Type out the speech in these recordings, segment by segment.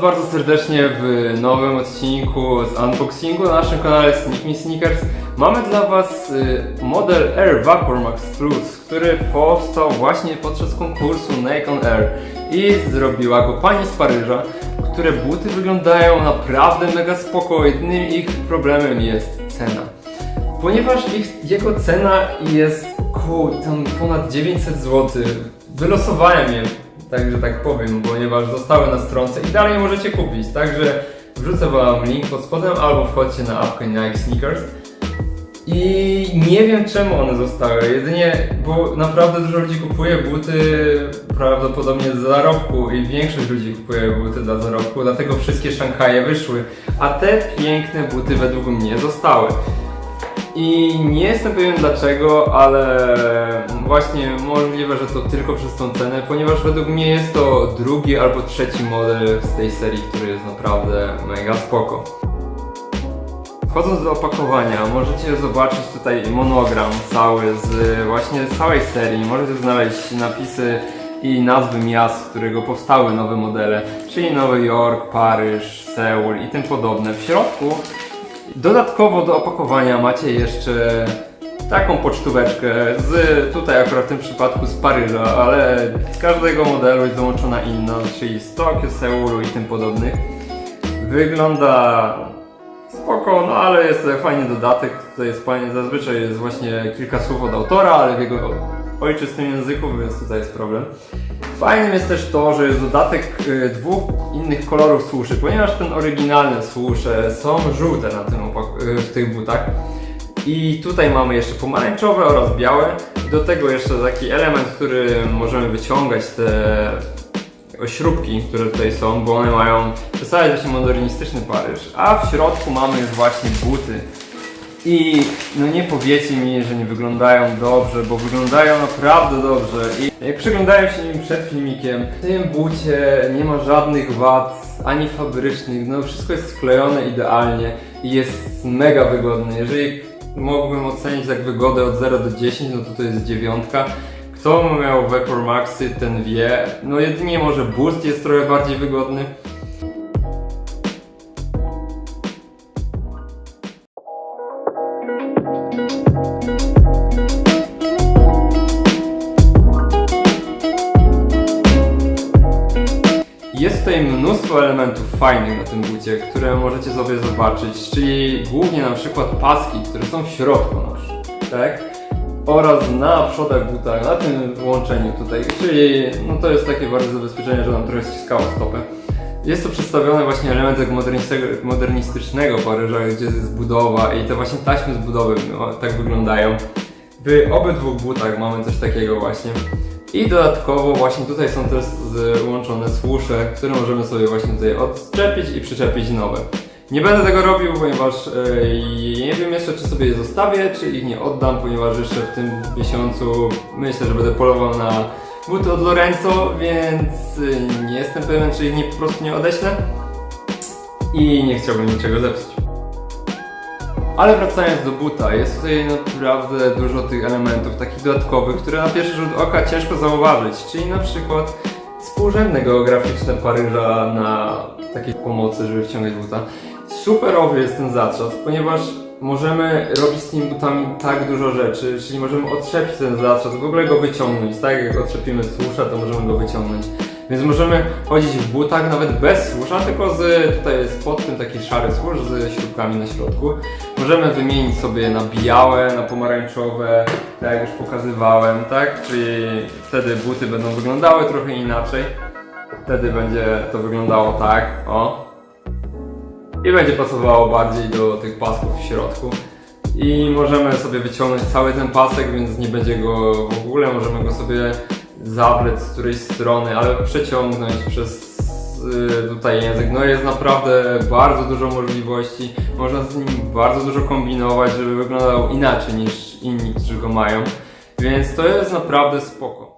bardzo serdecznie w nowym odcinku z unboxingu na naszym kanale Sneak Me Sneakers. Mamy dla Was y, model Air Vapor Max Plus, który powstał właśnie podczas konkursu Nike on Air i zrobiła go pani z Paryża, które buty wyglądają naprawdę mega spoko. Jedynym ich problemem jest cena. Ponieważ ich, jego cena jest ku, tam ponad 900 zł. Wylosowałem je, także tak powiem, ponieważ zostały na stronce i dalej możecie kupić. Także wrzucę wam link pod spodem albo wchodźcie na apkę Nike Sneakers. I nie wiem czemu one zostały, jedynie, bo naprawdę dużo ludzi kupuje buty prawdopodobnie z zarobku i większość ludzi kupuje buty dla zarobku, dlatego wszystkie Szanghaje wyszły, a te piękne buty według mnie zostały. I nie jestem pewien dlaczego, ale właśnie możliwe, że to tylko przez tą cenę, ponieważ według mnie jest to drugi albo trzeci model z tej serii, który jest naprawdę mega spoko. Wchodząc do opakowania, możecie zobaczyć tutaj monogram cały z właśnie całej serii. Możecie znaleźć napisy i nazwy miast, z którego powstały nowe modele, czyli Nowy Jork, Paryż, Seul i tym podobne. W środku dodatkowo do opakowania macie jeszcze taką pocztóweczkę z tutaj akurat w tym przypadku z Paryża, ale z każdego modelu jest dołączona inna, czyli z Tokio, Seulu i tym podobnych. Wygląda spoko, no ale jest fajny dodatek. Tutaj jest fajnie, zazwyczaj jest właśnie kilka słów od autora, ale w jego ojczystym języku, więc tutaj jest problem. Fajnym jest też to, że jest dodatek y, dwóch innych kolorów słuszy, ponieważ ten oryginalne słusze są żółte na tym y, w tych butach. I tutaj mamy jeszcze pomarańczowe oraz białe. Do tego jeszcze taki element, który możemy wyciągać te śrubki, które tutaj są, bo one mają przedstawiać właśnie modernistyczny Paryż, a w środku mamy już właśnie buty. I no nie powiecie mi, że nie wyglądają dobrze, bo wyglądają naprawdę dobrze. I jak przyglądałem się nim przed filmikiem, w tym bucie nie ma żadnych wad, ani fabrycznych, no wszystko jest sklejone idealnie i jest mega wygodny. Jeżeli mógłbym ocenić tak wygodę od 0 do 10, no to to jest dziewiątka. Kto miał Vapor Maxy, ten wie. No jedynie może Boost jest trochę bardziej wygodny. Mnóstwo elementów fajnych na tym bucie, które możecie sobie zobaczyć, czyli głównie na przykład paski, które są w środku nasz, tak? Oraz na przodach buta, na tym łączeniu tutaj, czyli no to jest takie bardzo zabezpieczenie, że nam trochę ściskało stopę. Jest to przedstawione właśnie modernistycznego, modernistycznego Paryża, gdzie jest budowa i te właśnie taśmy z budowy no, tak wyglądają. W obydwu butach mamy coś takiego właśnie. I dodatkowo właśnie tutaj są też złączone słusze, które możemy sobie właśnie tutaj odczepić i przyczepić nowe. Nie będę tego robił, ponieważ e, nie wiem jeszcze czy sobie je zostawię, czy ich nie oddam, ponieważ jeszcze w tym miesiącu myślę, że będę polował na buty od Lorenzo, więc e, nie jestem pewien, czy ich nie, po prostu nie odeślę i nie chciałbym niczego zepsuć. Ale wracając do buta, jest tutaj naprawdę dużo tych elementów takich dodatkowych, które na pierwszy rzut oka ciężko zauważyć, czyli na przykład współrzędne geograficzne Paryża na takiej pomocy, żeby wciągać buta. Superowy jest ten zatrzas, ponieważ możemy robić z tymi butami tak dużo rzeczy, czyli możemy otrzepić ten zatrzas, w ogóle go wyciągnąć, tak jak otrzepimy słusza, to możemy go wyciągnąć. Więc możemy chodzić w butach nawet bez słusza, tylko z, tutaj jest pod tym taki szary służ z śrubkami na środku. Możemy wymienić sobie na białe, na pomarańczowe, tak jak już pokazywałem, tak? Czyli wtedy buty będą wyglądały trochę inaczej. Wtedy będzie to wyglądało tak, o. I będzie pasowało bardziej do tych pasków w środku. I możemy sobie wyciągnąć cały ten pasek, więc nie będzie go w ogóle. Możemy go sobie zawlec z którejś strony, ale przeciągnąć przez y, tutaj język. No jest naprawdę bardzo dużo możliwości. Można z nim bardzo dużo kombinować, żeby wyglądał inaczej niż inni, którzy go mają. Więc to jest naprawdę spoko.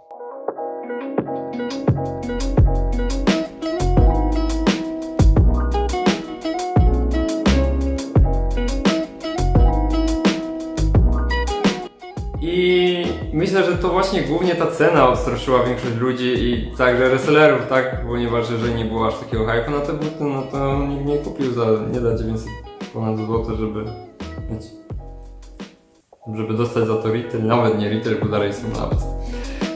Myślę, że to właśnie głównie ta cena odstraszyła większość ludzi i także resellerów, tak? Ponieważ jeżeli nie było aż takiego hype'u na te buty, no to nikt nie kupił za, nie da 900 ponad złote, żeby mieć, żeby dostać za to retail, nawet nie retail, bo dalej są na apce.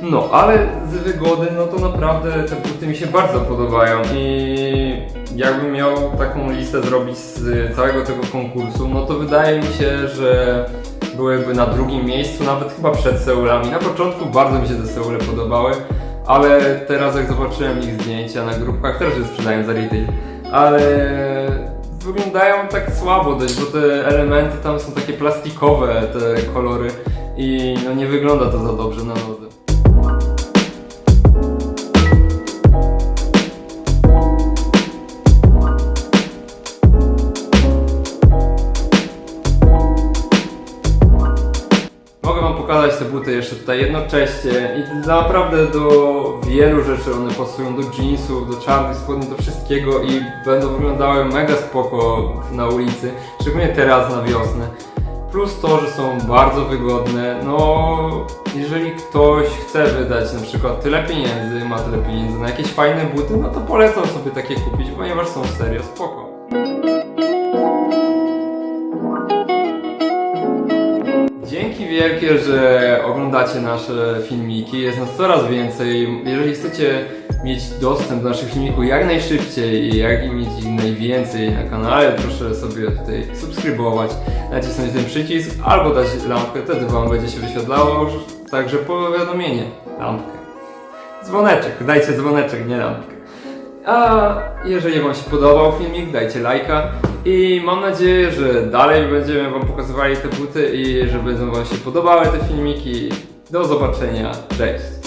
No, ale z wygody, no to naprawdę te buty mi się bardzo podobają i jakbym miał taką listę zrobić z całego tego konkursu, no to wydaje mi się, że byłyby na drugim miejscu, nawet chyba przed Seulami. Na początku bardzo mi się te Seule podobały, ale teraz jak zobaczyłem ich zdjęcia na grupkach, też je sprzedają za retail, ale wyglądają tak słabo dość, bo te elementy tam są takie plastikowe, te kolory i no nie wygląda to za dobrze na tutaj jednocześnie i naprawdę do wielu rzeczy one pasują, do jeansów, do czarnych spodni, do wszystkiego i będą wyglądały mega spoko na ulicy, szczególnie teraz na wiosnę. Plus to, że są bardzo wygodne, no jeżeli ktoś chce wydać na przykład tyle pieniędzy, ma tyle pieniędzy na jakieś fajne buty, no to polecam sobie takie kupić, ponieważ są serio spoko. Wielkie, że oglądacie nasze filmiki. Jest nas coraz więcej. Jeżeli chcecie mieć dostęp do naszych filmików jak najszybciej i jak mieć ich najwięcej na kanale, proszę sobie tutaj subskrybować, nacisnąć ten przycisk albo dać lampkę, wtedy Wam będzie się wyświetlało także powiadomienie. Lampkę. Dzwoneczek, dajcie dzwoneczek, nie lampkę. A jeżeli Wam się podobał filmik, dajcie lajka i mam nadzieję, że dalej będziemy Wam pokazywali te buty i że będą Wam się podobały te filmiki. Do zobaczenia, cześć!